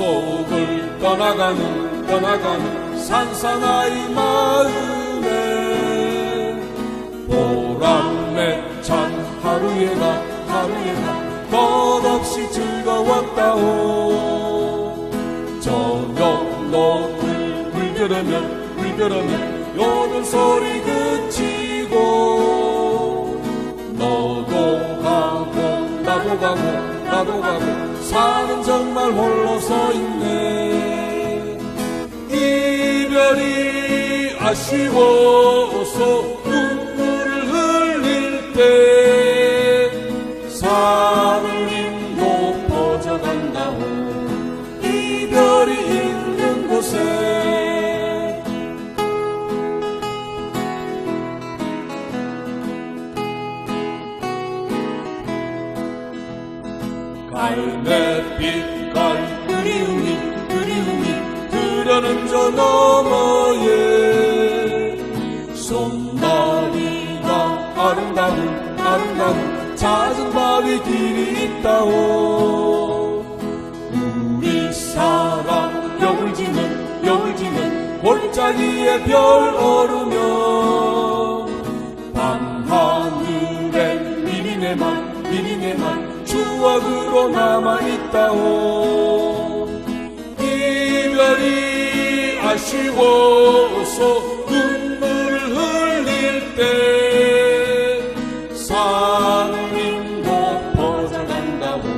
속을 떠나가는 떠나가는 산사나이 마음에 보람에 찬 하루에가 하루에가 끝없이 즐거웠다오. 저녁 노을 물들으면 물들으면 요는 소리 그치고 가고 나도 가고 사는 정말 홀로 서 있네. 이별이 아쉬워 갈매빛 갈 그리움이 그리움이 그려는 저 너머에 손마리가 아름다운 아름다운 잦은 바위 길이 있다오. 우리 사랑 여울 지는 여울 지는 골짜기에 별 오르며 밤하늘에 미리네만 미리네만 추억으로 남아있다오. 이별이 아쉬워서 눈물을 흘릴 때 산림도 퍼져간다고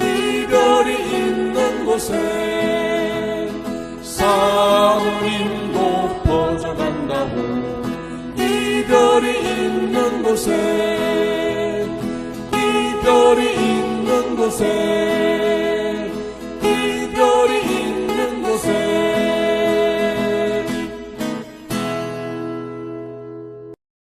이별이 있는 곳에 산림도 퍼져간다고 이별이 있는 곳에 이별이 있는 곳에